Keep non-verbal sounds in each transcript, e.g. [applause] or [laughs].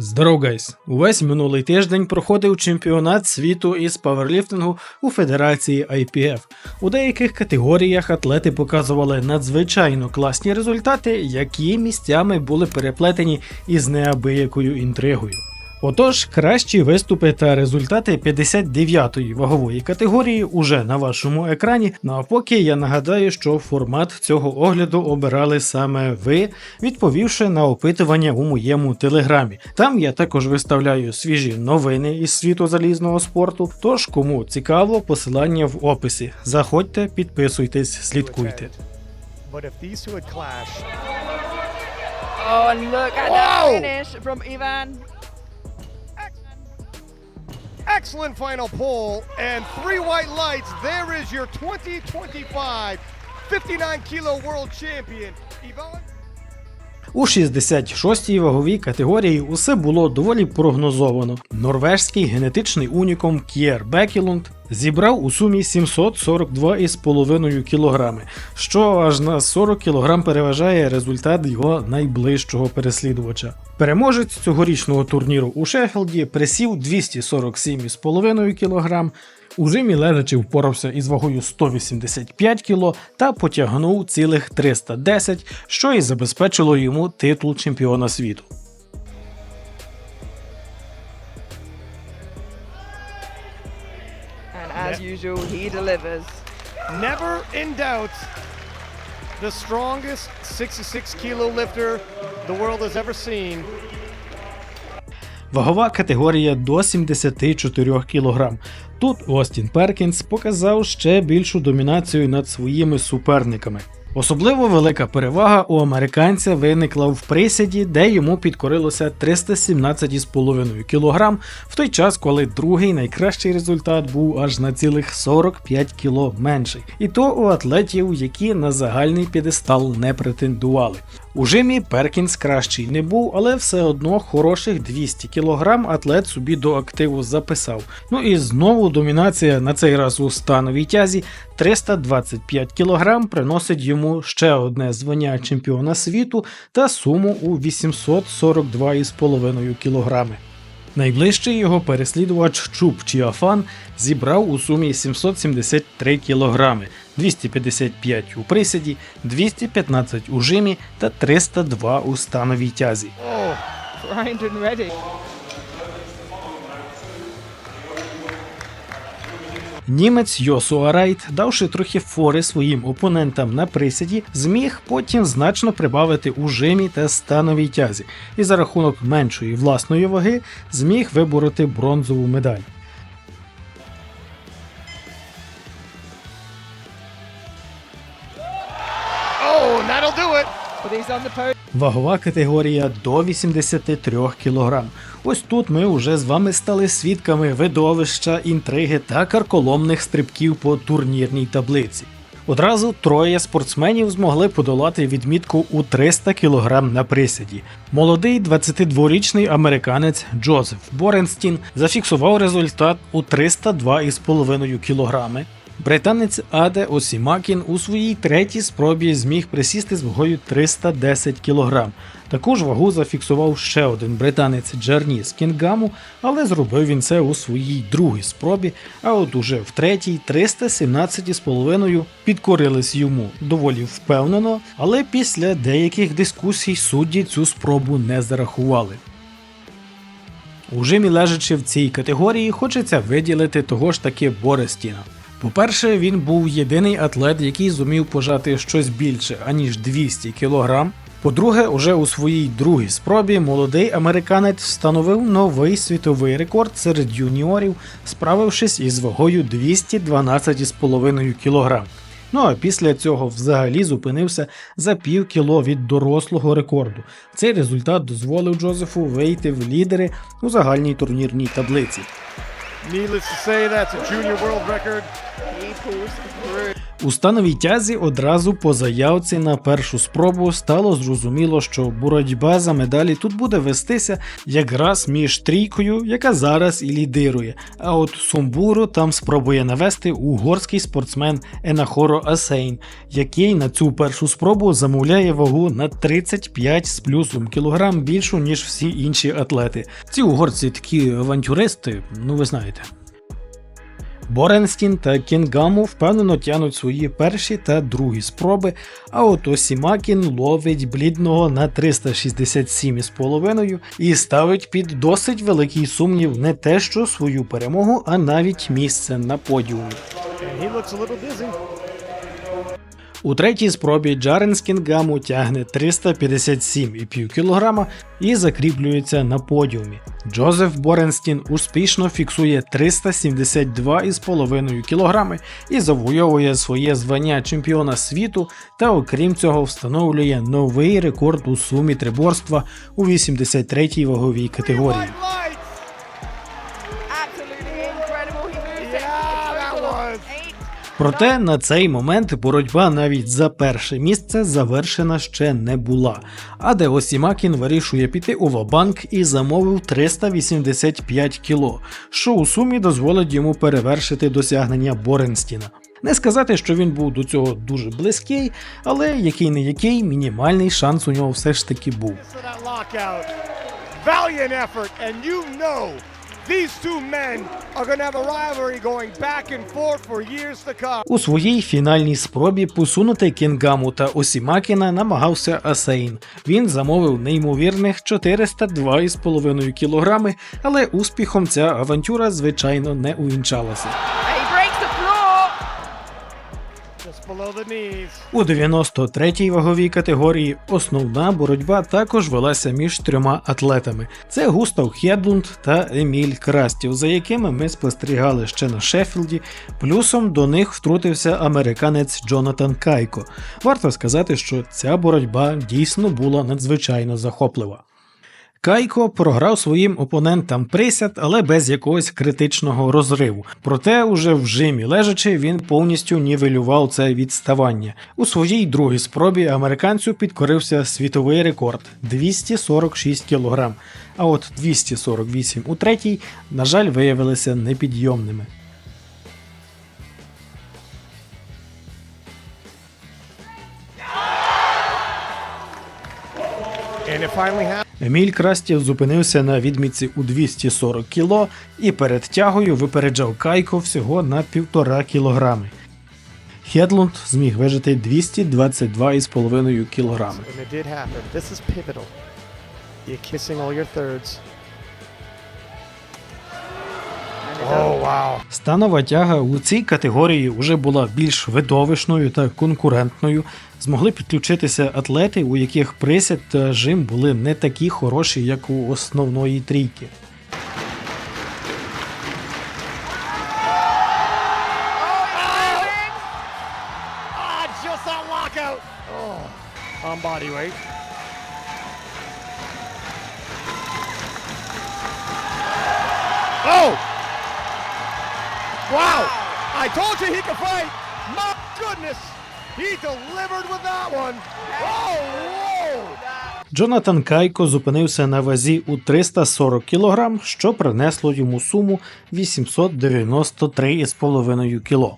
Здоров, гайс! Увесь минулий тиждень проходив чемпіонат світу із паверліфтингу у Федерації IPF. У деяких категоріях атлети показували надзвичайно класні результати, які місцями були переплетені із неабиякою інтригою. Отож, кращі виступи та результати 59-ї вагової категорії уже на вашому екрані. Ну а поки я нагадаю, що формат цього огляду обирали саме ви, відповівши на опитування у моєму телеграмі. Там я також виставляю свіжі новини із світу залізного спорту. Тож, кому цікаво, посилання в описі. Заходьте, підписуйтесь, слідкуйте. Oh, and look at that finish from Ivan. Excellent final pull and three white lights. There is your 2025 59 kilo world champion, Yvonne... У 66-й ваговій категорії усе було доволі прогнозовано. Норвежський генетичний унікум К'єр Бекілунд зібрав у сумі 742,5 кг, що аж на 40 кг переважає результат його найближчого переслідувача. Переможець цьогорічного турніру у Шеффілді присів 247,5 кг, у жимі лежачи впорався із вагою 185 кг та потягнув цілих 310, що і забезпечило йому титул чемпіона світу. Usual, he delivers. Never in doubt, the strongest 66 kilo lifter the world has ever seen. Вагова категорія до 74 кг. Тут Остін Перкінс показав ще більшу домінацію над своїми суперниками. Особливо велика перевага у американця виникла в присіді, де йому підкорилося 317,5 кг, в той час, коли другий найкращий результат був аж на цілих 45 кг менший. І то у атлетів, які на загальний підестал не претендували. У жимі Перкінс кращий не був, але все одно хороших 200 кг атлет собі до активу записав. Ну і знову домінація на цей раз у становій тязі 325 кг приносить йому ще одне звання чемпіона світу та суму у 842,5 кг. Найближчий його переслідувач Чуб Чіафан зібрав у сумі 773 кг, 255 у присіді, 215 у жимі та 302 у становій тязі. Oh. Німець Йосуа Райт, давши трохи фори своїм опонентам на присіді, зміг потім значно прибавити у жимі та становій тязі, і за рахунок меншої власної ваги зміг вибороти бронзову медаль. That'll do it. But he's on the podium. Вагова категорія до 83 кг. Ось тут ми вже з вами стали свідками видовища, інтриги та карколомних стрибків по турнірній таблиці. Одразу троє спортсменів змогли подолати відмітку у 300 кг на присіді. Молодий 22-річний американець Джозеф Боренстін зафіксував результат у 302,5 кг. Британець Аде Осімакін у своїй третій спробі зміг присісти з вагою 310 кг. Таку ж вагу зафіксував ще один британець Джерніс Кінгаму, але зробив він це у своїй другій спробі, а от уже в третій 317,5 підкорились йому доволі впевнено, але після деяких дискусій судді цю спробу не зарахували. У жимі лежачи в цій категорії, хочеться виділити того ж таки Борестіна. По-перше, він був єдиний атлет, який зумів пожати щось більше, аніж 200 кг. По-друге, уже у своїй другій спробі молодий американець встановив новий світовий рекорд серед юніорів, справившись із вагою 212,5 кг. Ну а після цього взагалі зупинився за пів кіло від дорослого рекорду. Цей результат дозволив Джозефу вийти в лідери у загальній турнірній таблиці. Needless to say, that's a junior world record. He pulls through. У становій тязі одразу по заявці на першу спробу стало зрозуміло, що боротьба за медалі тут буде вестися якраз між трійкою, яка зараз і лідирує. А от Сумбуру там спробує навести угорський спортсмен Енахоро Асейн, який на цю першу спробу замовляє вагу на 35 з плюсом кілограм більшу, ніж всі інші атлети. Ці угорці такі авантюристи, ну ви знаєте. Боренстін та Кінгаму впевнено тянуть свої перші та другі спроби, а от Осімакін ловить блідного на 367,5 і ставить під досить великий сумнів не те, що свою перемогу, а навіть місце на подіумі. У третій спробі Джарен з Кінгаму тягне 357,5 кг і закріплюється на подіумі. Джозеф Боренстін успішно фіксує 372,5 кг і завойовує своє звання чемпіона світу та окрім цього встановлює новий рекорд у сумі триборства у 83-й ваговій категорії. Проте на цей момент боротьба навіть за перше місце завершена ще не була. А де Осімакін вирішує піти у Вабанк і замовив 385 кіло, що у сумі дозволить йому перевершити досягнення Боренстіна. Не сказати, що він був до цього дуже близький, але який не який мінімальний шанс у нього все ж таки був. These two men are going to have a rivalry going back and forth for years to come. У своїй фінальній спробі посунути Кінгаму та Осімакіна намагався Асейн. Він замовив неймовірних 402,5 кілограми, але успіхом ця авантюра, звичайно, не увінчалася. У 93-й ваговій категорії основна боротьба також велася між трьома атлетами: це Густав Хедлунд та Еміль Крастів, за якими ми спостерігали ще на Шеффілді. Плюсом до них втрутився американець Джонатан Кайко. Варто сказати, що ця боротьба дійсно була надзвичайно захоплива. Кайко програв своїм опонентам присяд, але без якогось критичного розриву. Проте, уже в жимі лежачи, він повністю нівелював це відставання. У своїй другій спробі американцю підкорився світовий рекорд 246 кг, а от 248 у третій, на жаль, виявилися непідйомними. Еміль Крастів зупинився на відмітці у 240 кг і перед тягою випереджав Кайко всього на 1,5 кілограми. Хедлунд зміг вижити 222,5 кг. Oh, wow. Станова тяга у цій категорії вже була більш видовищною та конкурентною. Змогли підключитися атлети, у яких присяд та жим були не такі хороші, як у основної трійки. On body weight. Oh! Wow! I told you he could fight. My goodness, he delivered with that one. Oh, whoa! Джонатан Кайко зупинився на вазі у 340 кг, що принесло йому суму 893,5 кг.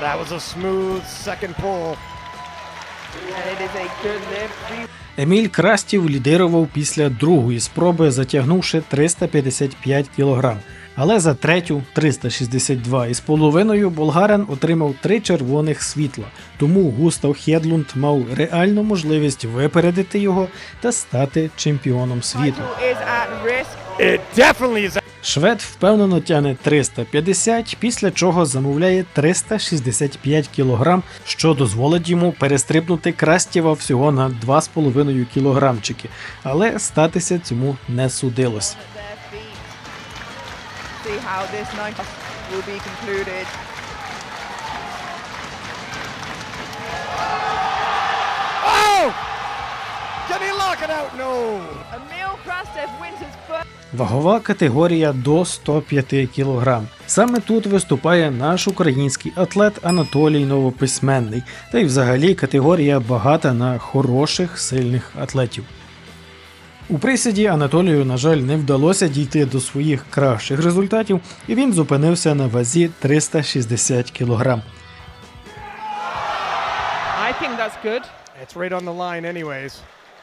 That was a smooth second pull. Еміль Крастів лідирував після другої спроби, затягнувши 355 кг. Але за третю 362,5 болгарин отримав три червоних світла, тому Густав Хедлунд мав реальну можливість випередити його та стати чемпіоном світу. Швед впевнено тягне 350, після чого замовляє 365 кг, що дозволить йому перестрибнути Крастєва всього на 2,5 кілограмчики, але статися цьому не судилось. concluded. Oh! Can he out. No. Emil Krastev wins his first. Вагова категорія до 105 кг. Саме тут виступає наш український атлет Анатолій Новописьменний, та й взагалі категорія багата на хороших сильних атлетів. У присіді Анатолію, на жаль, не вдалося дійти до своїх кращих результатів, і він зупинився на вазі 360 кг. I think that's good. It's right on the line, anyways.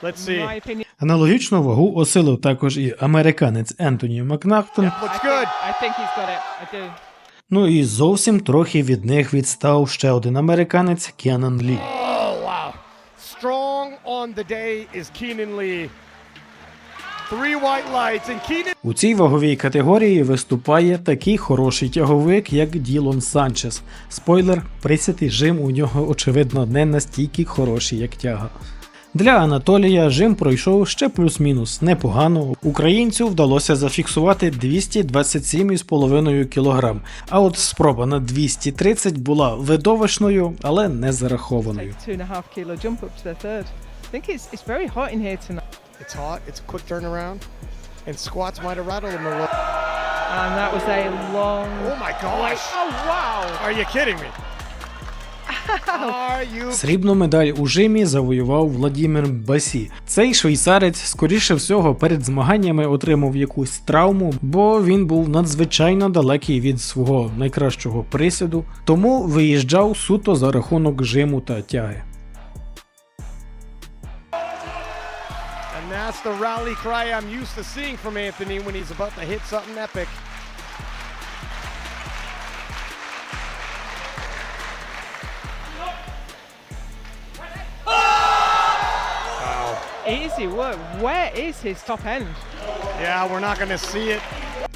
Let's see. Аналогічну вагу осилив також і американець Ентоні Макнахтон. Ну і зовсім трохи від них відстав ще один американець Кеннон Лі. Oh, У цій ваговій категорії виступає такий хороший тяговик, як Ділон Санчес. Спойлер, присятий жим у нього очевидно не настільки хороший, як тяга. Для Анатолія жим пройшов ще плюс-мінус непогано. Українцю вдалося зафіксувати 227,5 кг. А от спроба на 230 була видовищною, але не зарахованою. And that was a long. Oh my gosh. Oh wow! Are you kidding me? [laughs] Срібну медаль у жимі завоював Владімір Басі. Цей швейцарець, скоріше всього, перед змаганнями отримав якусь травму, бо він був надзвичайно далекий від свого найкращого присіду, тому виїжджав суто за рахунок жиму та тяги. And that's the rally cry I'm used to seeing from Anthony when he's about to hit something epic. Easy work. Where is his top end? Yeah, we're not to see it.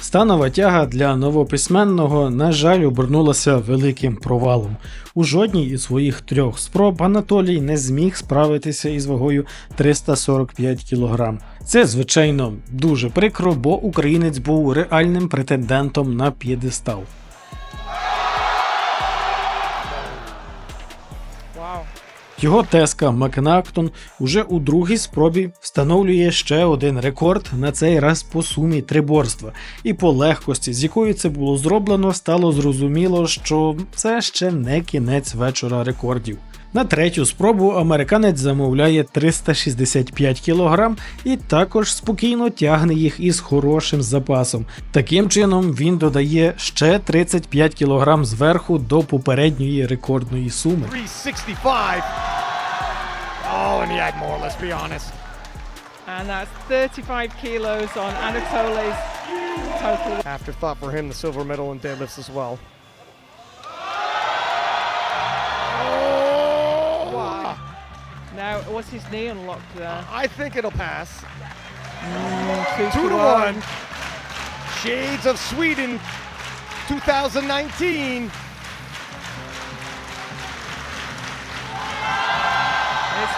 Станова тяга для новописьменного, на жаль, обернулася великим провалом. У жодній із своїх трьох спроб Анатолій не зміг справитися із вагою 345 кг. Це, звичайно, дуже прикро, бо українець був реальним претендентом на п'єдестал. Його теска Макнактон уже у другій спробі встановлює ще один рекорд, на цей раз по сумі триборства. І по легкості, з якою це було зроблено, стало зрозуміло, що це ще не кінець вечора рекордів. На третю спробу американець замовляє 365 кг і також спокійно тягне їх із хорошим запасом. Таким чином він додає ще 35 кг зверху до попередньої рекордної суми. 365. Oh, and he had more, let's be honest. And that's 35 kilos on Anatoly's total. Afterthought for him, the silver medal in deadlifts as well. What's his knee unlocked there? Uh, I think it'll pass. Two, Two to one. Shades of Sweden 2019. It's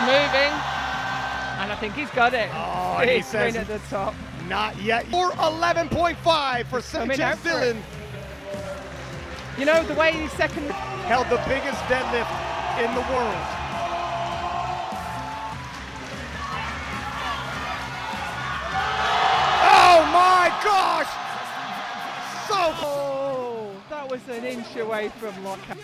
moving. And I think he's got it. Oh, and he He's says- at the top. Not yet. Or 11.5 for Sanchez. Dillon. You know, the way he's second. Held the biggest deadlift in the world. Was an inch away from lockout.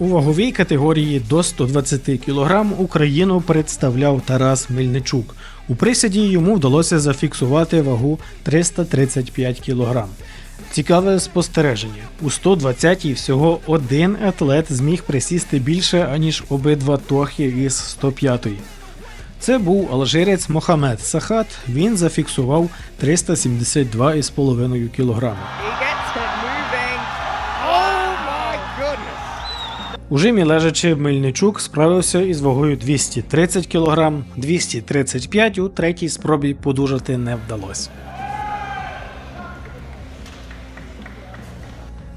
У ваговій категорії до 120 кг Україну представляв Тарас Мельничук. У присіді йому вдалося зафіксувати вагу 335 кг. Цікаве спостереження. У 120-й всього один атлет зміг присісти більше, аніж обидва тохи із 105-ї. Це був алжирець Мохамед Сахат. Він зафіксував 372,5 кг. У жимі лежачи Мельничук справився із вагою 230 кг, 235 у третій спробі подужати не вдалося.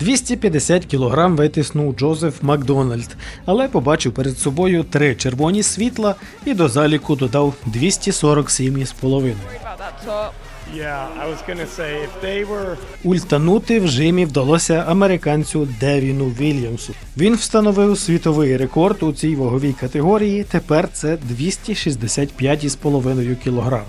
250 кг витиснув Джозеф Макдональд, але побачив перед собою три червоні світла і до заліку додав 247,5. Worry about that top. Yeah, Ультанути в жимі вдалося американцю Девіну Вільямсу. Він встановив світовий рекорд у цій ваговій категорії. Тепер це 265,5 кг.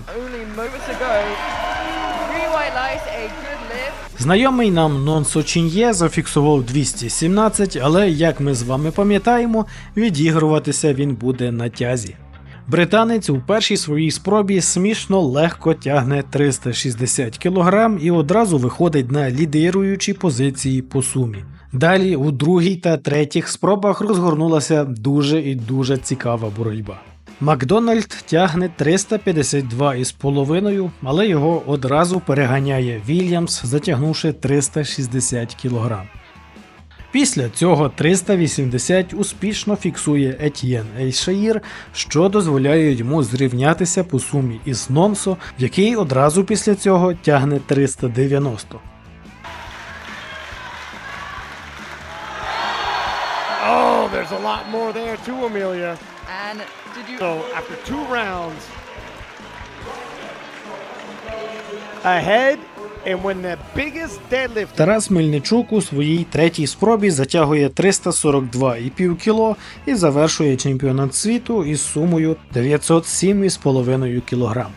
Знайомий нам Нонсо Чін'є зафіксував 217, але як ми з вами пам'ятаємо, відігруватися він буде на тязі. Британець у першій своїй спробі смішно легко тягне 360 кг і одразу виходить на лідируючі позиції по сумі. Далі у другій та третіх спробах розгорнулася дуже і дуже цікава боротьба. Макдональд тягне 352,5, але його одразу переганяє Вільямс, затягнувши 360 кг. Після цього 380 успішно фіксує Етьєн Ейшаїр, що дозволяє йому зрівнятися по сумі із Нонсо, який одразу після цього тягне 390. Oh, there's a lot more there too, Amelia. And did you? So after two rounds, ahead, and when the biggest deadlift Тарас Мельничук у своїй третій спробі затягує 342,5 кіло і завершує чемпіонат світу із сумою 907,5 кг.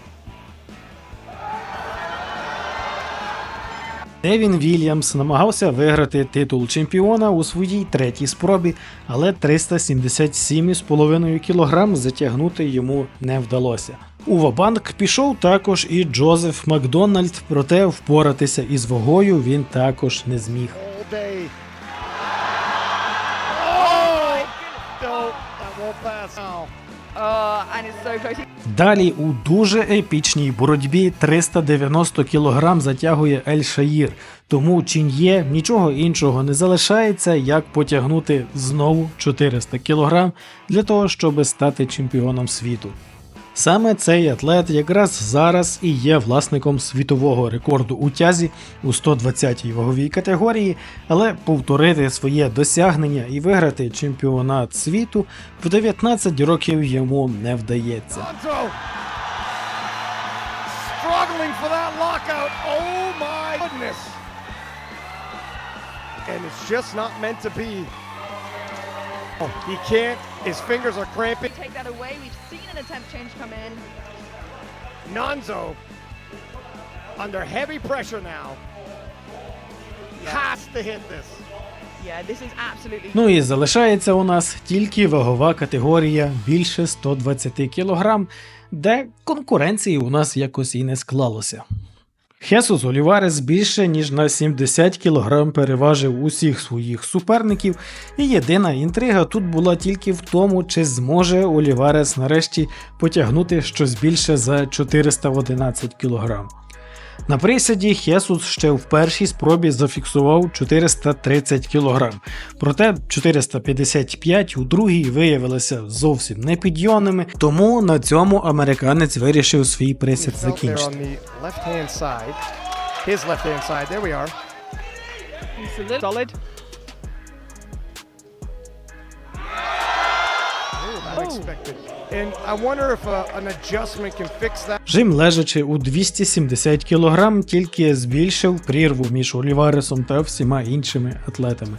Девін Вільямс намагався виграти титул чемпіона у своїй третій спробі, але 377,5 кг затягнути йому не вдалося. У Вабанк пішов також і Джозеф Макдональд, проте впоратися із вагою він також не зміг. Oh, Далі у дуже епічній боротьбі 390 кг затягує Ель Шаїр, тому Чін'є нічого іншого не залишається, як потягнути знову 400 кг для того, щоб стати чемпіоном світу. Саме цей атлет якраз зараз і є власником світового рекорду у тязі у 120-й ваговій категорії, але повторити своє досягнення і виграти чемпіонат світу в 19 років йому не вдається. Oh. And it's just not meant to be. Oh, he can't. His fingers are cramping. Take that away. We've seen an attempt change come in. Nonzo under heavy pressure now. Has to hit this. Yeah, this is absolutely. Ну і залишається у нас тільки вагова категорія більше 120 кг, де конкуренції у нас якось і не склалося. Хесус Оліварес більше ніж на 70 кг переважив усіх своїх суперників, і єдина інтрига тут була тільки в тому, чи зможе Оліварес нарешті потягнути щось більше за 411 кг. На присяді Хесус ще в першій спробі зафіксував 430 кг, проте 455 у другій виявилися зовсім непідйомними, тому на цьому американець вирішив свій присід закінчити. Жим лежачи у 270 кг, тільки збільшив прірву між Оліваресом та всіма іншими атлетами.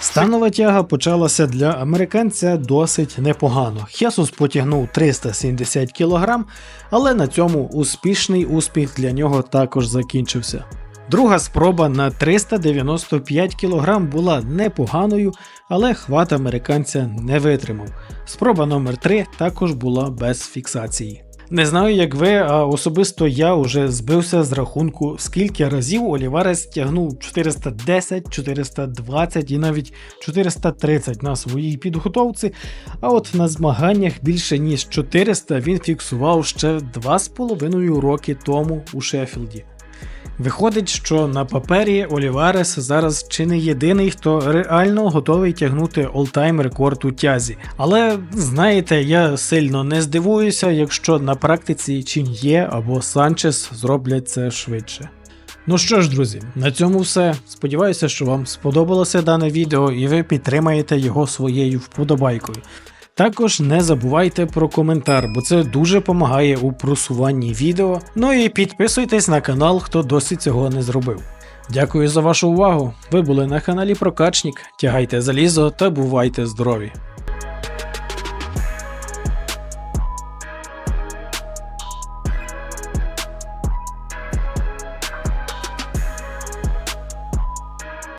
Станова тяга почалася для американця досить непогано. Хесус потягнув 370 кг, але на цьому успішний успіх для нього також закінчився. Друга спроба на 395 кг була непоганою, але хват американця не витримав. Спроба номер 3 також була без фіксації. Не знаю, як ви, а особисто я вже збився з рахунку, скільки разів Оліварес тягнув 410, 420 і навіть 430 на своїй підготовці. А от на змаганнях більше ніж 400 він фіксував ще 2,5 роки тому у Шеффілді. Виходить, що на папері Оліварес зараз чи не єдиний, хто реально готовий тягнути олтайм рекорд у тязі. Але знаєте, я сильно не здивуюся, якщо на практиці Чін'є або Санчес зроблять це швидше. Ну що ж, друзі, на цьому все. Сподіваюся, що вам сподобалося дане відео і ви підтримаєте його своєю вподобайкою. Також не забувайте про коментар, бо це дуже допомагає у просуванні відео. Ну і підписуйтесь на канал, хто досі цього не зробив. Дякую за вашу увагу. Ви були на каналі Прокачник. Тягайте залізо та бувайте здорові!